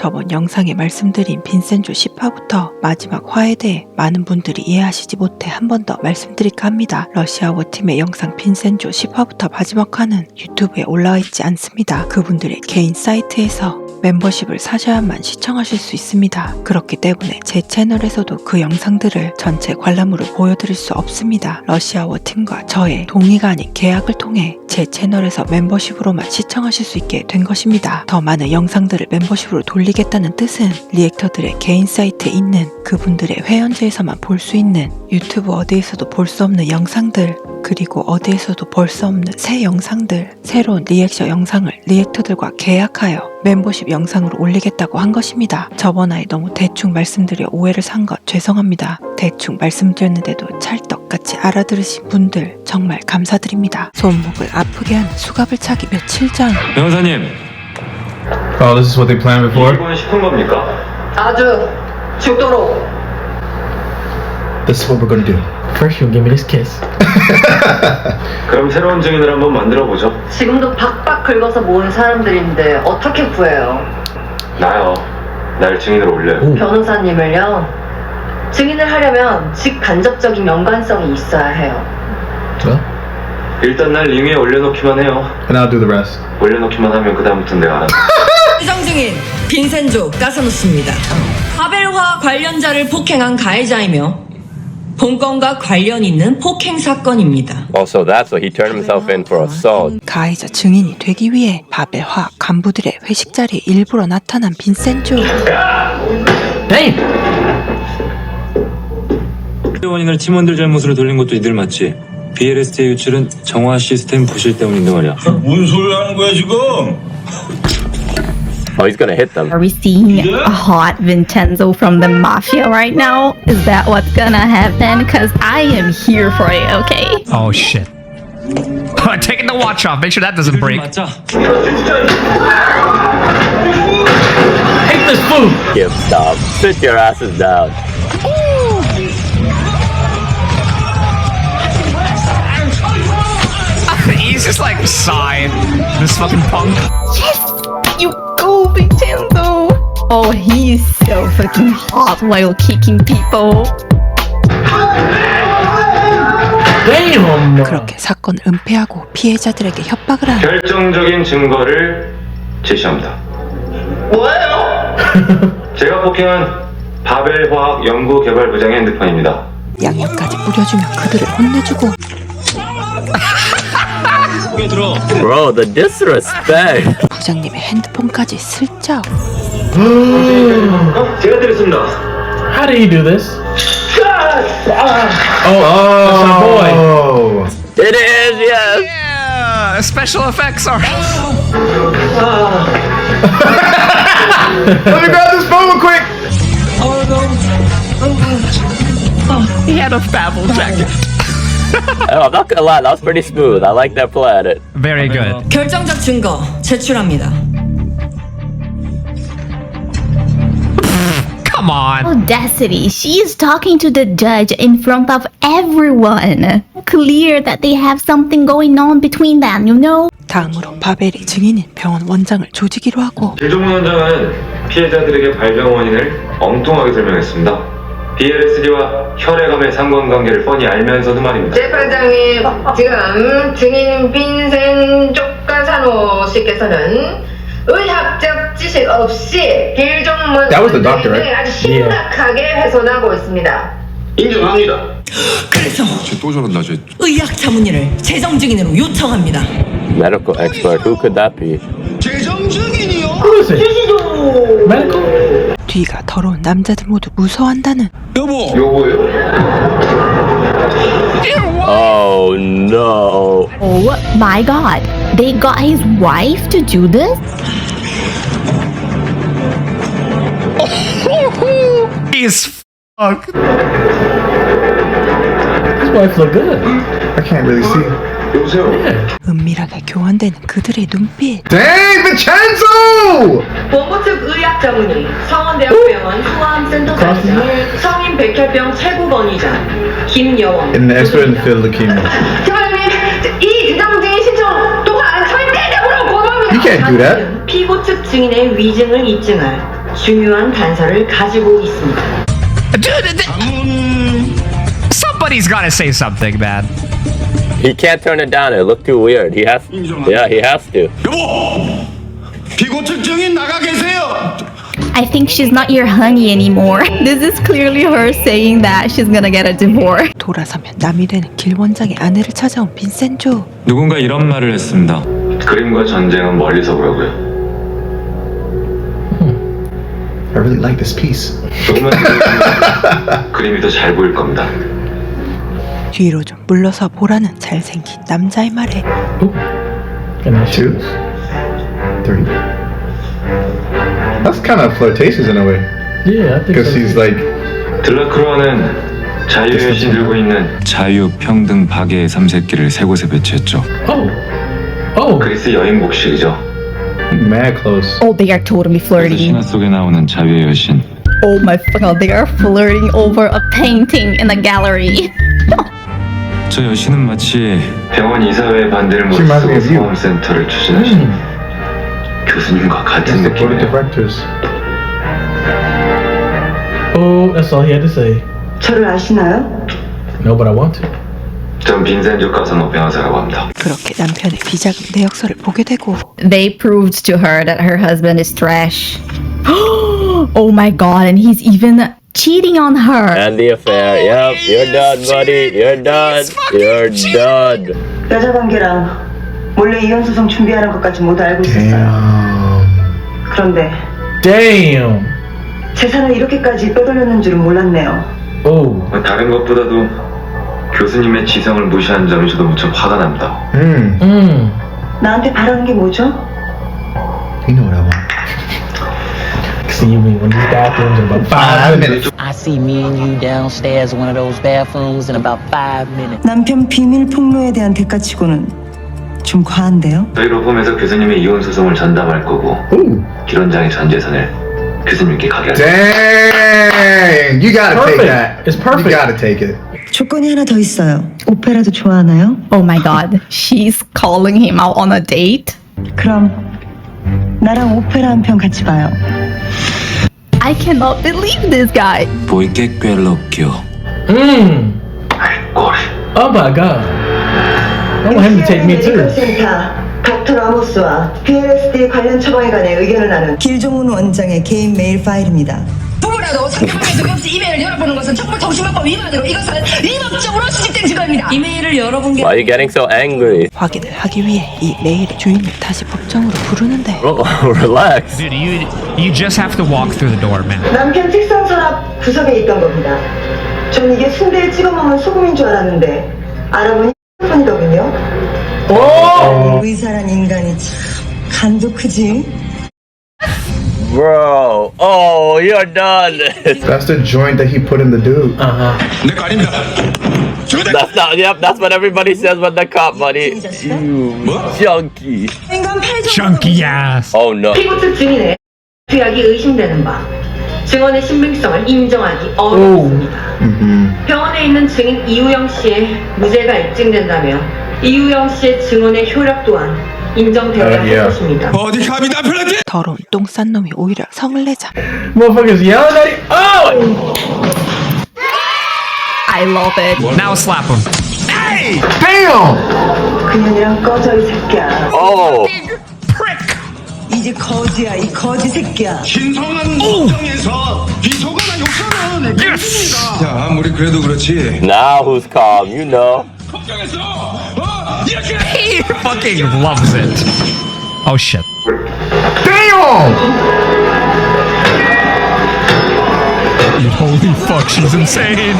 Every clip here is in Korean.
저번 영상에 말씀드린 빈센조 10화부터 마지막 화에 대해 많은 분들이 이해하시지 못해 한 번 더 말씀드릴까 합니다. 러시아워 팀의 영상 빈센조 10화부터 마지막 화는 유튜브에 올라와 있지 않습니다. 그분들의 개인 사이트에서 멤버십을 사셔야만 시청하실 수 있습니다. 그렇기 때문에 제 채널에서도 그 영상들을 전체 관람으로 보여드릴 수 없습니다. 러시아워 팀과 저의 동의가 아닌 계약을 통해 제 채널에서 멤버십으로만 시청하실 수 있게 된 것입니다. 더 많은 영상들을 멤버십으로 돌리겠다는 뜻은 리액터들의 개인 사이트에 있는 그분들의 회원제에서만 볼 수 있는 유튜브 어디에서도 볼 수 없는 영상들 그리고 어디에서도 볼 수 없는 새 영상들, 새로운 리액션 영상을 리액터들과 계약하여 멤버십 영상으로 올리겠다고 한 것입니다. 저번화에 너무 대충 말씀드려 오해를 산 것 죄송합니다. 대충 말씀드렸는데도 찰떡같이 알아들으신 분들 정말 감사드립니다. 손목을 아프게 하는 수갑을 차기 며칠 전 변호사님 Oh, this is what they planned before? 이건 시킨 겁니까? 아주 죽도록 This is what we're gonna do. First, you'll give me this kiss. 그럼 새로운 증인을 한번 만들어 보죠 지금도 박박 긁어서 모은 사람들인데 어떻게 구해요? 나요 날 증인으로 올려요 오. 변호사님을요? 증인을 하려면 직간접적인 연관성이 있어야 해요. Well, 일단 날 링에 올려놓기만 해요 and I'll do the rest. 올려놓기만 하면 그 다음부터는 내가 알아 시정 중인 빈센조 까사노스입니다. 파벨화 관련자를 폭행한 가해자이며 본건과 관련 있는 폭행 사건입니다. Also, that's what he turned himself in for assault. 가해자 증인이 되기 위해 바벨화 간부들의 회식 자리에 일부러 나타난 빈센조! 원인을 팀원들 잘못으로 돌린 것도 이들 맞지 BLST의 유출은 정화 시스템 부실 때문인데 말이야 뭔 소리 하는 거야 지금? Oh, he's gonna hit them. Are we seeing a hot Vincenzo from the mafia right now? Is that what's gonna happen? Because I am here for it, okay? Oh shit. Taking the watch off. Make sure that doesn't break. 맞자 Take this food! Give stop. Sit your asses down. He's just like sighing. This fucking punk. Yes! You go, Vincenzo! Oh, he is so fucking hot while kicking people. Damn! 그렇게 사건을 은폐하고 피해자들에게 협박을 한 결정적인 증거를 제시합니다 뭐예요? 제가 폭행한 바벨 화학 연구 개발 부장의 핸드폰입니다 양념까지 뿌려주며 그들을 혼내주고 Bro, the disrespect. 부장님의 핸드폰까지 슬쩍 제가 때렸습니다 How do you do this? Oh, oh, It is, yes. Yeah, special effects are. Let me grab this phone quick. He had a Babel jacket. Oh, I'm not gonna lie, that was pretty smooth. I like that play at it. Very good. 결정적 증거 제출합니다. Come on. Audacity, she is talking to the judge in front of everyone. Clear that they have something going on between them, you know? 다음으로 바벨이 증인인 병원 원장을 조지기로 하고 길종문 원장은 피해자들에게 발병 원인을 엉뚱하게 설명했습니다 BLSD와 혈액암의 상관관계를 뻔히 알면서도 말입니다 재판장님, 지금 증인 빈센 쪽가사노 씨께서는 의학적 지식 없이 길종문 That was the doctor, 원장님을 right? 아주 심각하게 훼손하고 있습니다. 인정합니다 그래서 또 저런다 쟤. 의학 자문의를 재정 증인으로 요청합니다. Medical expert, who could that be? Who is it? Medical? 뒤가 더러운 남자들 모두 무서워한다는 요거요? Oh no. Oh my god, they got his wife to do this? He's fucked. His wife look good. I can't really see. 여보세요? 은밀하게 교환되는 그들의 눈빛 Dang, Vincenzo! 본부 측 의학 자문의, 성원대학병원 후암 센터장이자 성인 백혈병 최고권위자 김여원. And the expert in the field of leukemia. 대표님, 이 증상증인 신청 또한 절대적으로 고맙니다. You can't do that. 피고 측 증인의 위증을 입증할 중요한 단서를 가지고 있습니다. Dude, th- somebody's gotta say something, man. He can't turn it down. It looked too weird. He has. Yeah, he has to. 여보! 비고책 증인 나가 계세요! I think she's not your honey anymore. This is clearly her saying that she's gonna get a divorce. 돌아서면 남이 되는 길 원장의 아내를 찾아온 빈센조. 누군가 이런 말을 했습니다. 그림과 전쟁은 멀리서 보라고요. I really like this piece. 조금만 더 그림이 더 잘 보일 겁니다. 뒤로 좀 물러서 보라는 잘생긴 남자의 말에 Can I Two, three. That's kind of flirtatious in a way, Yeah, I think because so. he's like, 들라크로아는 자유의 여신 들고 있는 자유, 평등, 박애의 삼세끼를 세 곳에 배치했죠. Oh. Oh. 그리스 여인 복식이죠. mad close. Oh, they are totally 그래서 flirting. 신화 속에 나오는 자유의 여신. Oh my god, they are flirting over a painting in a gallery. 저 여신은 마치 병원 이사회 반대를 She reminds me 무릅쓰고 of you. 소아센터를 추진하신 교수님과 같은 It's the board of 느낌이에요. directors. Oh, that's all he had to say. 저를 아시나요? No, but I want to. 전 빈센조 가사노 변호사라고 합니다. 그렇게 남편의 비자금 내역서를 보게 되고 They proved to her that her husband is trash. oh my god, and he's even cheating on her. And the affair. Yep, you're done, buddy. You're done. You're done. 여자 관계랑 몰래 이혼 소송 준비하는 것까지 모두 알고 있었어요. Damn. 그런데 Damn. 재산을 이렇게까지 빼돌렸는 줄은 몰랐네요. Oh. 다른 것보다도 교수님의 지성을 무시한 점이 저도 무척 화가 납니다. Hmm. Mm. 나한테 바라는 게 뭐죠? You know what I want. See me when these bathrooms in about five minutes. I see me and you downstairs in one of those bathrooms in about five minutes. 남편 비밀 폭로에 대한 대가치고는 좀 과한데요? 저희 로펌에서 교수님의 이혼 소송을 전담할 거고 Ooh. 기론장의 전 재산을 교수님께 가게 할 거예요. Dang. You gotta take Perfect. that. It's perfect. You gotta take it. 조건이 하나 더 있어요. 오페라도 좋아하나요? Oh my god, she's calling him out on a date. 그럼 나랑 오페라 한 편 같이 봐요. I cannot believe this guy. Voi che quell'occhio Mm. al cuore. Oh my god. I want him to take me too. 센터 닥터 라모스와 PLSD 관련 처방에 관해 의견을 나눈 길종훈 원장의 개인 메일 파일입니다. 누구라도 상대방의 없이 이메일을 열어보는 것은 정보통신망법 위반으로 이것은 위법적으로 수집된 증거입니다. 이메일을 열어본 게 Why are you getting so angry? 확인을 하기 위해 이 메일의 주인을 다시 법정으로 부르는데 Oh, relax. Dude, you you just have to walk through the door, man. 남편 책상 서랍 구석에 있던 겁니다. 전 이게 순대에 찍어 먹는 소금인 줄 알았는데 알아보니 폰이더군요. Oh. 의사란 인간이 참 간도 크지. Bro. Oh, you're done. That's the joint that he put in the dude. Uh huh. 내거 아닙니다. 저거 that's not. Yep, that's what everybody says when the cop, buddy. You junkie. 인간 팔 Chunky ass. Oh no. 피고 측 증인의 투약이 의심되는 바 증언의 신빙성을 인정하기 어렵습니다. Mm-hmm. 병원에 있는 증인 이우영 씨의 무죄가 입증된다면 이우영 씨의 증언의 효력 또한 인정되어야. 할 것입니다. 어디 감히 남편한테 더러운 똥싼 놈이 오히려 성을 내자 Motherfuckers yelling at him. Oh. I love it. Now slap him. Damn. 그년이랑 꺼져 이 새끼야. Oh. 이제 거지야 이 거지 새끼야. 신성한 법정에서 비속어나 욕설은 내 Yes. 야 아무리 그래도 그렇지 Now who's calm? You know. He fucking loves it. Oh shit. Damn! Holy fuck, she's insane.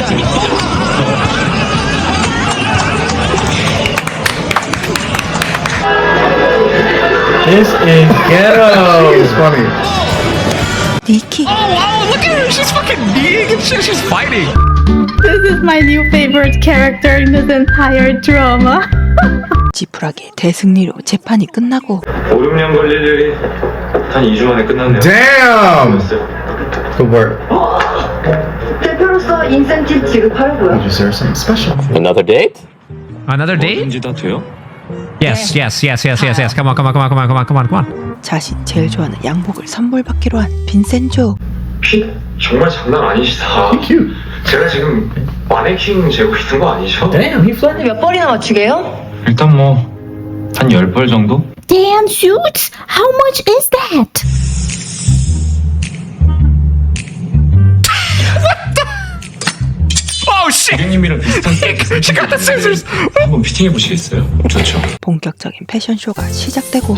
This is ghetto. It's funny. Vicky. Oh wow, look at her. She's fucking big and shit. She's fighting. This is my new favorite character in this entire drama. 지푸라기의 대승리로 재판이 끝나고 5, 6년 걸릴 일이 한 2주 만에 끝났네요. Damn. Good work. 대표로서 인센티브 지급하려고요. You deserve something special. Another date? Another date? 뭐든지 다 돼요? Yes, yes, yes, yes, yes, yes. Come on, come on, come on, come on, come on, come on, come on. 자신 제일 좋아하는 양복을 선물 받기로 한 빈센조 핏 정말 장난 아니시다. Cute. 제가 지금 마네킹 재고 있는 거 아니죠? He flooded. 몇 벌이나 맞추게요? 일단 뭐한 10벌 정도? Damn shoots! How much is that? Oh! 고객님이랑 비슷한! 한번 피팅해 보시겠어요? 좋죠. 본격적인 패션쇼가 시작되고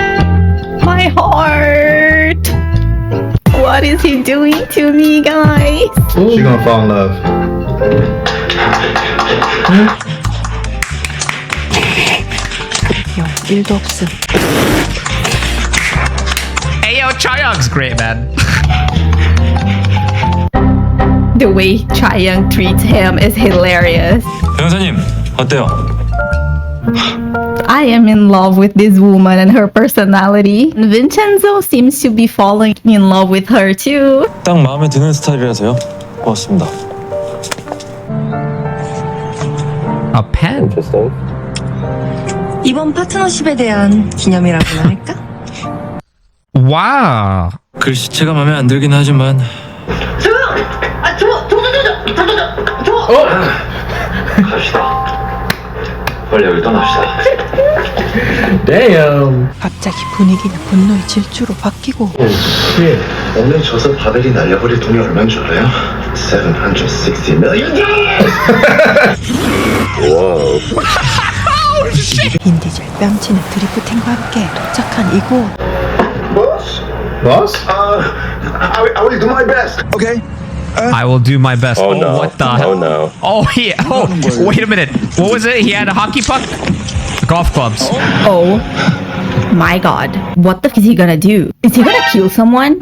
My heart! What is he doing to me, guys? She gonna fall in love. 영 1도 없음 Hey yo, Chaeyoung's great, man. The way Chaeyoung treats him is hilarious. 변호사님 어때요? I am in love with this woman and her personality. Vincenzo seems to be falling in love with her too. 딱 마음에 드는 스타일이라서요. 고맙습니다. A pen? Interesting. 이번 파트너십에 대한 기념이라고나 할까? 와. 글씨체가 마음에 안 들긴 하지만 갑시다. 빨리 여기 떠납시다. Damn. 갑자기 분위기는 분노의 질주로 바뀌고 Shit. 오늘 져서 바벨이 날려버릴 돈이 얼마인 줄 알아요? 760 million. Whoa. 빈디젤 뺨치는 드리프팅과 함께 도착한 이곳 Boss? Boss? Uh, I, I will do my best. Okay. I will do my best. Oh no. what the Oh no. Oh, he. Oh, wait a minute. What was it? He had a hockey puck? Golf clubs. Oh my god. What the f is he gonna do? Is he gonna kill someone?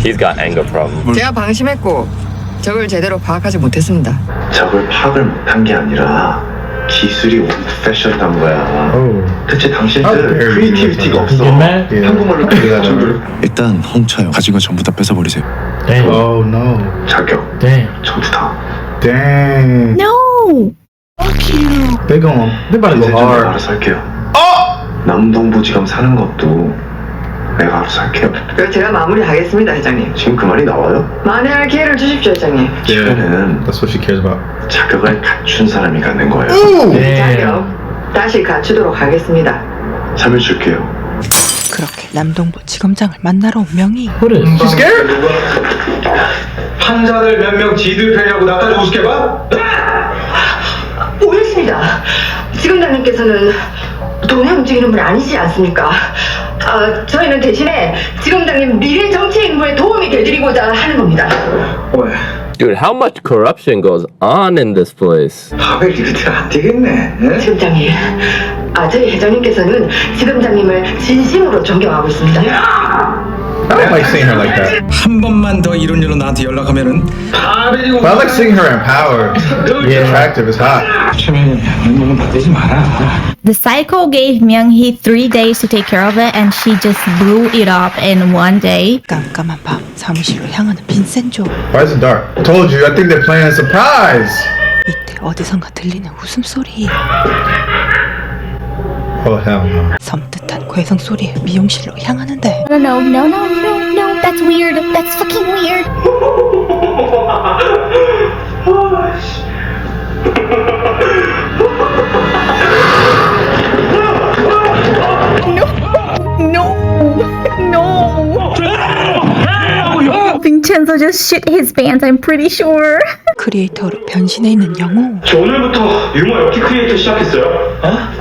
He's got anger problems. 제가 방심했고 적을 제대로 파악하지 못했습니다. 적을 파악을 못한 게 아니라 기술이 올드 패션한 거야. Oh. 대체 당신들. 크리에이티비티가 없어. 한국말로 표현하는 일단 훔쳐요. 가진 거 전부 다 뺏어버리세요. Damn. Oh no. 자격 Damn. 전부 다. Dang. No! They gon' they about to go hard. 알아서 할게요. 남동부지검 사는 것도 내가 알아서 할게요. 그럼 제가 마무리하겠습니다, 회장님. 지금 그 말이 나와요? 만회할 기회를 주십시오, 회장님. 기회는 That's what she cares about. 자격을 갖춘 사람이 갖는 거예요. Damn. 자격 다시 갖추도록 하겠습니다. 잠을 줄게요. 그렇게 남동부 지검장을 만나러 온 명이 What is? She's scared? 판자들 몇 명 지들 편이라고 나까지 우습게 봐? 오해했습니다. 지검장님께서는 돈에 움직이는 분 아니지 않습니까? 아, 저희는 대신에 지검장님 미래 정치 인물에 도움이 되드리고자 하는 겁니다. 왜? Dude, how much corruption goes on in this place? 바벨 이렇게 안 되겠네. 예? 지검장님, 아, 저희 회장님께서는 지검장님을 진심으로 존경하고 있습니다. I don't like seeing her like that. 한 번만 더 이런 일로 나한테 연락하면 바벨이고 But I like seeing her empowered. Yeah. Attractive as hot. 최면이 내 몸은 받대지 마라. The psycho gave Myung-hee three days to take care of it and she just blew it up in one day. 깜깜한 밤 사무실로 향하는 빈센조 Why is it dark? I told you. I think they're playing a surprise. 이때 어디선가 들리는 웃음소리 Oh hell no. 섬뜩한 괴성 소리에 미용실로 향하는데 No, no, no, no, no, no, that's weird. That's fucking weird. No, no, no. Vincenzo just shit his pants, I'm pretty sure. 크리에이터로 변신해 있는 영호 저 오늘부터 유머 엽기 크리에이터 시작했어요. 어?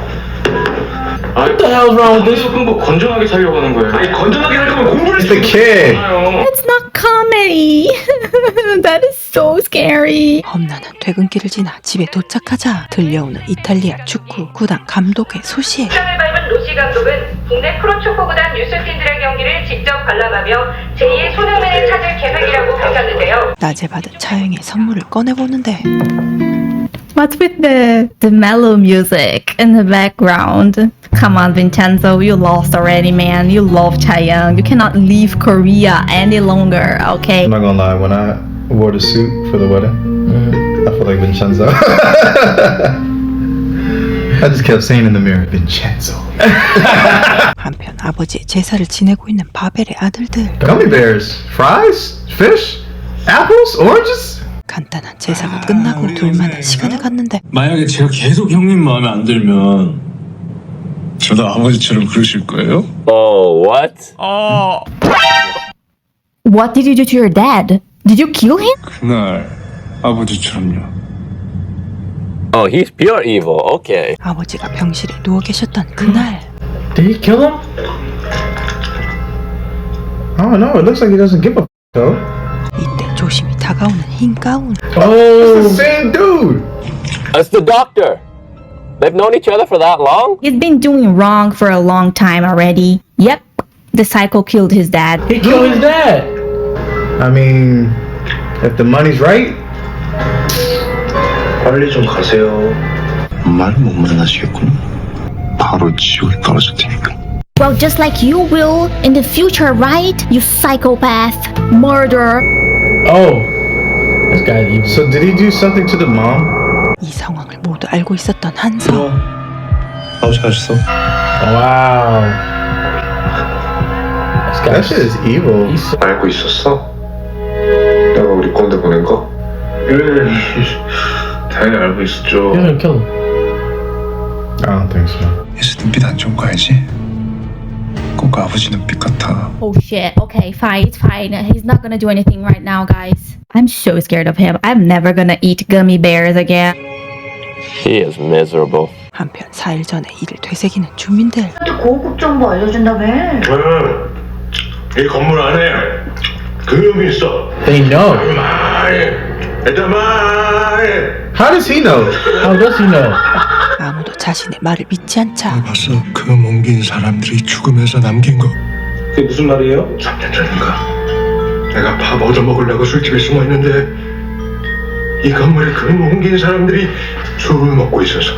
아, What the hell's wrong with this? 끊고 건전하게 살려고 하는 거예요. 아니 건전하게 할 거면 공부를 It's the kid. It's not comedy. that is so scary. 험난한 퇴근길을 지나 집에 도착하자 들려오는 이탈리아 축구 구단 감독의 소식 시간을 밟은 로시 감독은 국내 프로축구구단 유스팀들의 경기를 직접 관람하며 제2의 손흥민을 찾을 계획이라고 밝혔는데요. 낮에 받은 차영의 선물을 꺼내보는데 What's with the the mellow music in the background? Come on, Vincenzo, you lost already, man. You love Chaeyoung. You cannot leave Korea any longer, okay? I'm not gonna lie. When I wore the suit for the wedding, I feel like Vincenzo. I just kept saying in the mirror, Vincenzo. 한편 아버지의 제사를 지내고 있는 바벨의 아들들 Gummy bears, fries, fish, apples, oranges. 간단한 제사가 끝나고 둘만의 시간을 갖는데 만약에 제가 계속 형님 마음에 안 들면 저도 아버지처럼 그러실 거예요? Oh, what? Oh. What did you do to your dad? Did you kill him? 그날 아버지처럼요. Oh, he's pure evil. Okay. 아버지가 병실에 누워 계셨던 그날 Did he kill him? I don't know. It looks like he doesn't give a f- though. 이때 조심히 다가오는 흰 가운 Oh, it's the same dude. That's the doctor. They've known each other for that long? He's been doing wrong for a long time already. Yep, the psycho killed his dad. He killed his dad. I mean, if the money's right. 빨리 좀 가세요. 말은 못 만나시겠군. 바로 지옥에 떨어질 테니까. Well, just like you will in the future, right? You psychopath, murderer. Oh, this guy's evil. So did he do something to the mom? 이 상황을 모두 알고 있었던 한서 아버지 가셨어? Wow. This that shit is evil. He's so 알고 있었어? 내가 우리 건데 보낸 거? 예, 당연히 알고 있었죠. He's gonna kill him. I don't think so. 예수 눈빛 안 좋은 거 알지? 꼭 아버지 눈빛 같아. Oh shit. Okay, fine, it's fine. He's not gonna do anything right now, guys. I'm so scared of him. I'm never gonna eat gummy bears again. He is miserable. 한편 4일 전에 이를 되새기는 주민들 고급 정보 알려준다며. 이 건물 안에 금이 있어. They know. How does he know? How does he know? 아무도 자신의 말을 믿지 않자 봤어? 그 몽긴 사람들이 죽으면서 남긴 거. 그게 무슨 말이에요? 3년 전인가 내가 밥 얻어 먹으려고 술집에 숨어 있는데 이 건물에 그 몽긴 사람들이 술을 먹고 있어서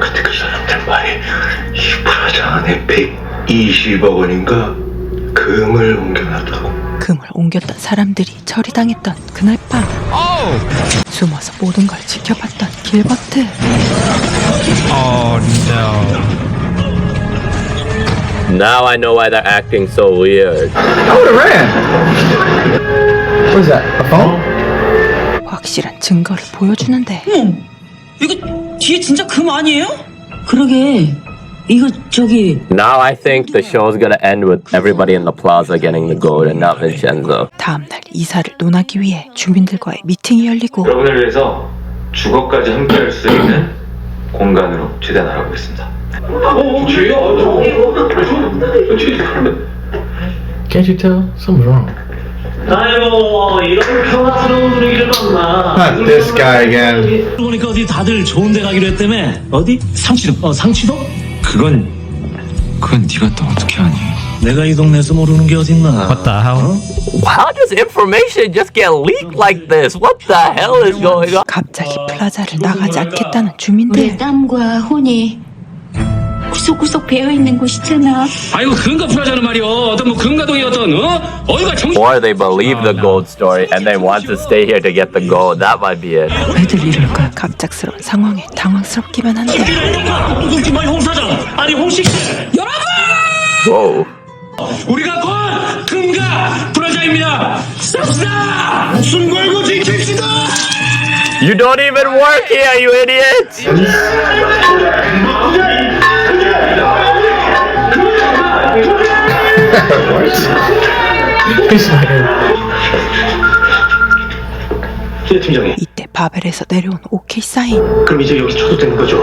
그때 그 사람들 말이 이 프라자 안에 120억 원인가 금을 옮겨놨다고 금을 옮겼던 사람들이 처리당했던 그날 밤 숨어서 모든 걸 지켜봤던 길버트 Oh no. Now I know why they're acting so weird. I would have ran. What is that? A phone? 확실한 증거를 보여주는데 이거 뒤에 진짜 금 아니에요? 그러게 이거 저기 Now I think the show's gonna end with everybody in the plaza getting the gold and not Vincenzo. 다음날 이사를 논하기 위해 주민들과의 미팅이 열리고 여러분을 위해서 주거까지 함께할 수 있는 공간으로 최대한 알아보겠습니다. 어, 뒤에요? 저, 뒤에 Can't you tell? Something's wrong. 아이고 이런 평화스러운 분위기를 만나 Not this guy again. 보니까 어디 다들 좋은 데 가기로 했다며 어디? 상치동 어 상치동? 그건 그건 네가 또 어떻게 하니? 내가 이 동네에서 모르는 게 어딨나 What the hell? How does information just get leaked like this? What the hell is going on? 갑자기 플라자를 나가지 않겠다는 주민들 땀과 혼이 구석구석 배어있는 곳이잖아. 아이고 근가 프라자는 말이요 어떤 뭐 근가동이 어떤 어? 어디가 정신 Or they believe the gold story and they want to stay here to get the gold. That might be it. 왜들 이럴까 갑작스러운 상황에 당황스럽기만 한데 웃지마 홍 사장 아니 홍식 여러분 Whoa. 우리가 곧 근가 프라자입니다 쌉싸 목숨 걸고 지킵시다 You don't even work here, you idiot! 예 팀장님. 이때 바벨에서 내려온 오케이 사인. 그럼 이제 여기 쳐도 되는 거죠?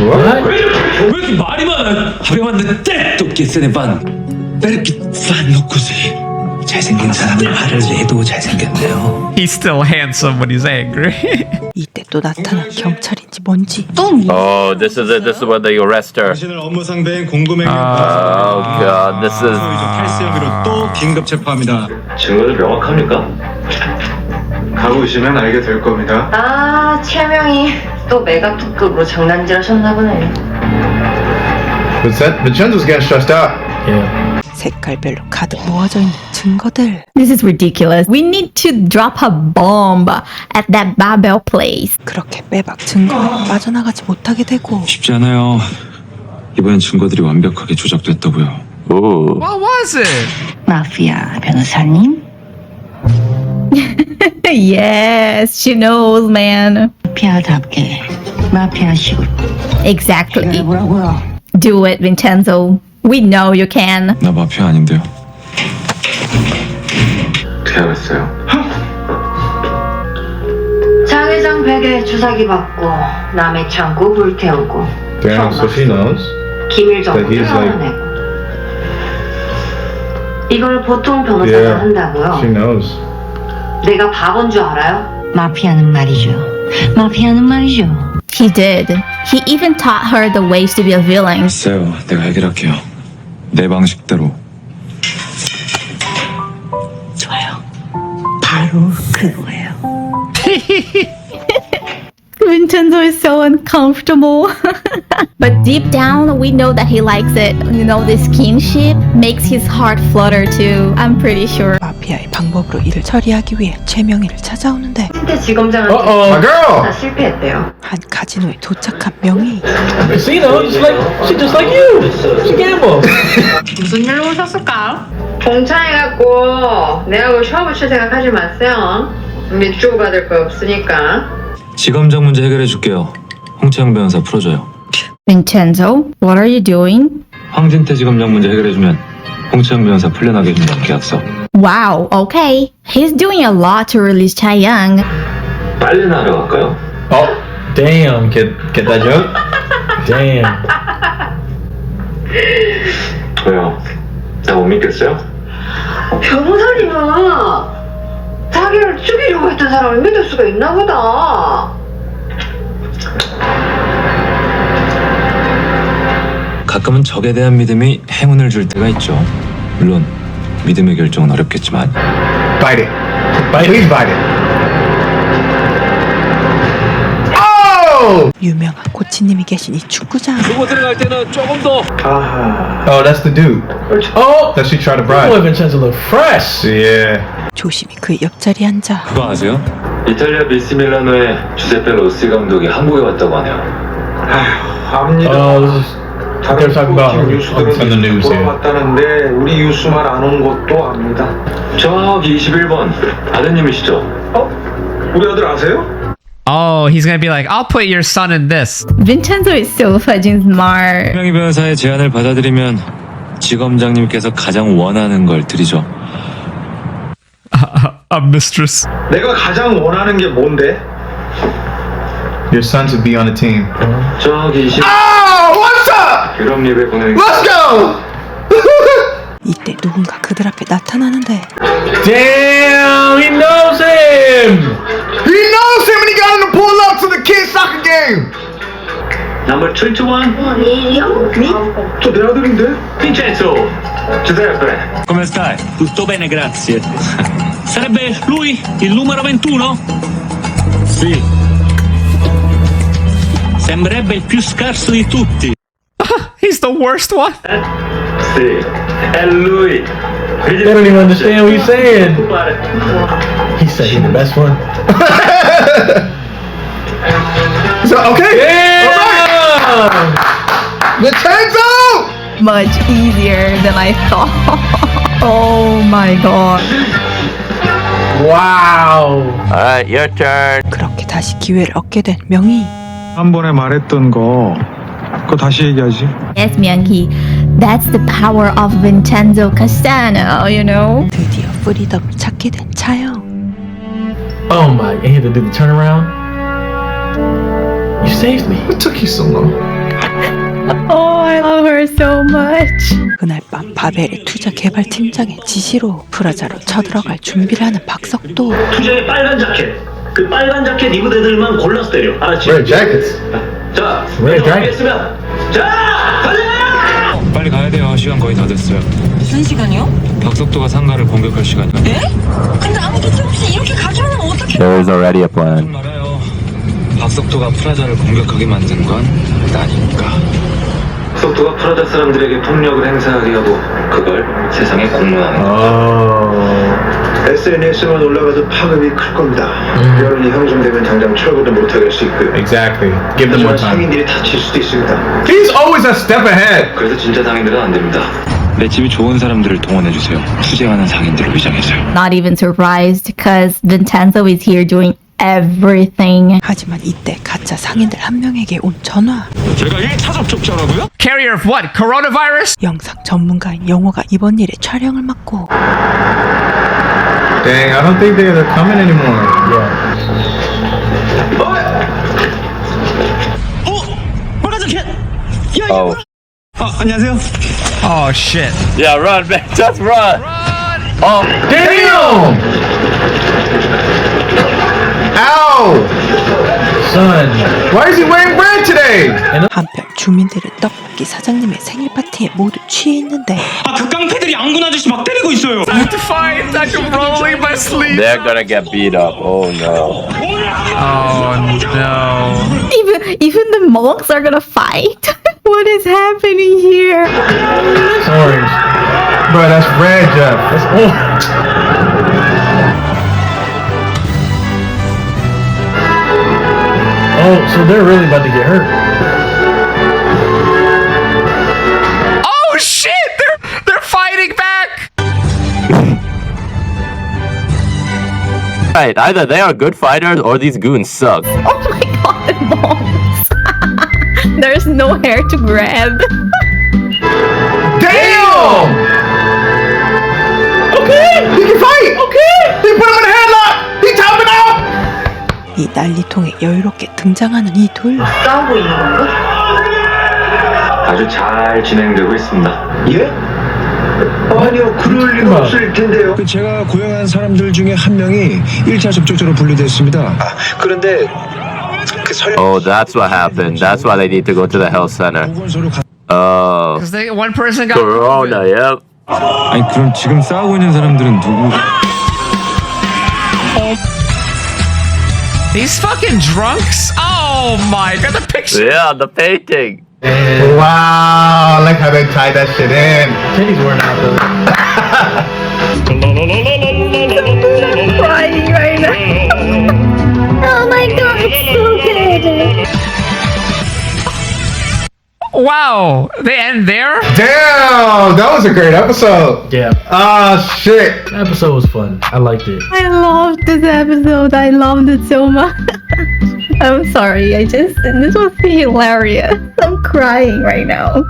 what? 왜 이렇게 말이 많아? 하병한테 떼또 깨쓰네 반. 이렇게 반 놓고서 잘생긴 사람들 말을 해도 잘생겼네요 He's still handsome when he's angry. 이때 또 나타난 경찰인지 뭔지 Oh, this is it. This is where they arrest her. 당신을 업무 상대인 공금액 Oh god, this is. 탈세 혐의로 또 긴급 체포합니다. 증거들 명확합니까? 있으면 알게 될 겁니다. 아, 최명이 또 메가톡급으로 장난질 하셨나 보네. Vincent, Vincenzo's getting stressed out. Yeah. 색깔별로 가득 모아져 있는 증 증거들. This is ridiculous. We need to drop a bomb at that Babel place. 그렇게 빼박 증거가 빠져나가지 못하게 되고 쉽지 않아요. 이번엔 증거들이 완벽하게 조작됐다고요. 오. What was it? 마피아 변호사님? yes, she knows, man. 마피아답게 마피아식으로 Exactly. 뭐라고요? Do it, Vincenzo. We know you can. 나 마피아 아닌데요. 어떻게 알았어요? 장회장 베개 주사기 받고 남의 창고 불태우고 Damn, so she knows. 기밀 That 정보를 he's like- 알아내고 이걸 보통 변호사가 Yeah, 한다고요? she knows. 내가 바본 줄 알아요? 마피아는 말이죠. 마피아는 말이죠. He did. He even taught her the ways to be a villain. 글쎄요, 내가 해결할게요. 내 방식대로. 좋아요. 바로 그거예요. Vincenzo is so uncomfortable. but deep down, we know that he likes it. You know, this kinship makes his heart flutter too. I'm pretty sure. 마피아의 방법으로 일을 처리하기 위해 최명희를 찾아오는데 신태 지검장한테 Uh-oh. My girl! 다 실패했대요. 한 카지노에 도착한 명희 Casino, just like she just like you. She gamble. 무슨 일로 오셨을까? 동창해갖고 내하고 시험 붙일 생각 하지 마세요. 밑주고 받을 거 없으니까. 지검장 문제 해결해 줄게요. 홍채영 변호사 풀어줘요. Vincenzo, what are you doing? 황진태 지검장 문제 해결해 주면 홍채영 변호사 풀려나게 해준다 계약서. Wow, okay. He's doing a lot to release Chaeyoung. 빨리 나러 갈까요? Oh, damn. Get get that joke? Damn. 왜요? 나 못 믿겠어요? 변호사님은 자기를 죽이려고 했던 사람을 믿을 수가 있나 보다. 가끔은 적에 대한 믿음이 행운을 줄 때가 있죠. 물론 믿음의 결정은 어렵겠지만 Bite it. Please bite it. Oh! 유명한 코치님이 계신 이 축구장 누구 들어갈 때는 조금 더 Oh, that's the dude. Oh, That she tried to boy, bribe. Vincenzo look fresh. Yeah. 조심히 그의 옆자리에 앉아 그거 아세요? 이탈리아 비스 밀라노의 주세페 로시 감독이 한국에 왔다고 하네요. 압 니다. Oh, this is they're talking about on, on the news here. 왔다는데 우리 유수만 안 온 것도 압니다. 저기 21번 아드님이시죠? 어? 우리 아들 아세요? Oh, he's gonna be like, I'll put your son in this. Vincenzo is so fudging smart. 최명희 변호사의 제안을 받아들이면 지검장님께서 가장 원하는 걸 드리죠. A mistress. 내가 가장 원하는 게 뭔데? Your son to be on the team. 저기 20... Oh, what's up? 유럽 리그에 보내는 Let's go! 이때 누군가 그들 앞에 나타나는데 Damn, he knows him. He knows him and he got him to pull up to the kids soccer game. Number 21 저내 아들인데? Vincenzo Giuseppe Come stai? Tutto bene, grazie. Sarebbe lui, il numero 21? Sì. Sembrerebbe il più scarso di tutti. He's the worst one. Sì È lui They don't even understand what he's saying. He said he's the best one. So, okay. Damn! Vincenzo! Much easier than I thought. oh my god. Wow. Alright, your turn. 그렇게 다시 기회를 얻게 된 명희 한 번에 말했던 거 그거 다시 얘기하지. Yes, Myung-hee. That's the power of Vincenzo Castano, you know? 드디어 프리덤을 찾게 된 차영 Oh my, and he had to do the turnaround. You saved me. What took you so long? Oh, I love her so much. 그날 밤 바벨의 투자 개발 팀장의 지시로 프라자로 쳐들어갈 준비를 하는 박석도 투자의 빨간 자켓. 그 빨간 자켓 입은 애들만 골라서 때려. 알았지? Red jackets. 자, Red jacket. 준비했으면 자, 가자! 빨리 가야 돼요 시간 거의 다 됐어요 무슨 시간이요? 박석도가 상가를 공격할 시간이요 네? 근데 아무 조치 없이 이렇게 가져오면 어떡해? There is already a plan. 말아요 박석도가 프라자를 공격하게 만든 건 나니까 속도가 프라자 사람들에게 폭력을 행사하게 하고 그걸 세상에 공론하는 거. 어. SNS만 올라가도 파급이 클 겁니다. 여론이 형성 되면 당장 철거도 못하게 할수 있고요. Exactly. Give them more 하지만 time. 상인들이 다칠 수도 있습니다. He's always a step ahead. 그래서 진짜 상인들은 안 됩니다. 내 집이 좋은 사람들을 동원해주세요. 투쟁하는 상인들을 위장해서요. Not even surprised because Vincenzo is here doing everything. 하지만 이때 가짜 상인들 한 명에게 온 전화. 제가 1차 접촉자라고요? Carrier of what? Coronavirus? 영상 전문가인 영호가 이번 일에 촬영을 맡고 Dang, I don't think they're coming anymore. Yeah. Oh. 안녕하세요. Oh shit. Yeah, run, man. Just run. Oh, Damn! Ow! Son, why is he wearing red today? And 한편 주민들은 떡볶이 사장님의 생일 파티에 모두 취해 있는데 아, 그 깡패들이 안군 아저씨 막 때리고 있어요. Time to fight. I'm rolling my sleeves. they're gonna get beat up. Oh no. Oh no. Even even the monks are gonna fight. what is happening here? That's orange. Bro, that's red, Jeff. That's orange. Oh, so they're really about to get hurt. Oh shit! They're they're fighting back. Right, either they are good fighters or these goons suck. Oh my god, the monks! There's no hair to grab. Damn! 난리통에 여유롭게 등장하는 이 둘. 싸우고 있는 건가? 아주 잘 진행되고 있습니다. 예? 아니요, 그럴 리가 없을 텐데요. 그 제가 고용한 사람들 중에 한 명이 1차 접촉자로 분류됐습니다. 아, 그런데 그 설... Oh, that's what happened. That's why they need to go to the health center. 보건소로 가... Oh, Because they one person got Corona. Yep. 아니 그럼 지금 싸우고 있는 사람들은 누구? These fucking drunks. Oh my god, the picture. Yeah, the painting. Wow, I like how they tied that shit in. Teddy's wearing out though. I'm crying right now. oh my god, it's so good. Wow, they end there. Damn, that was a great episode. Yeah, Ah, shit. the episode was fun. I liked it. I loved this episode. I loved it so much. I'm sorry. I just this was hilarious. I'm crying right now.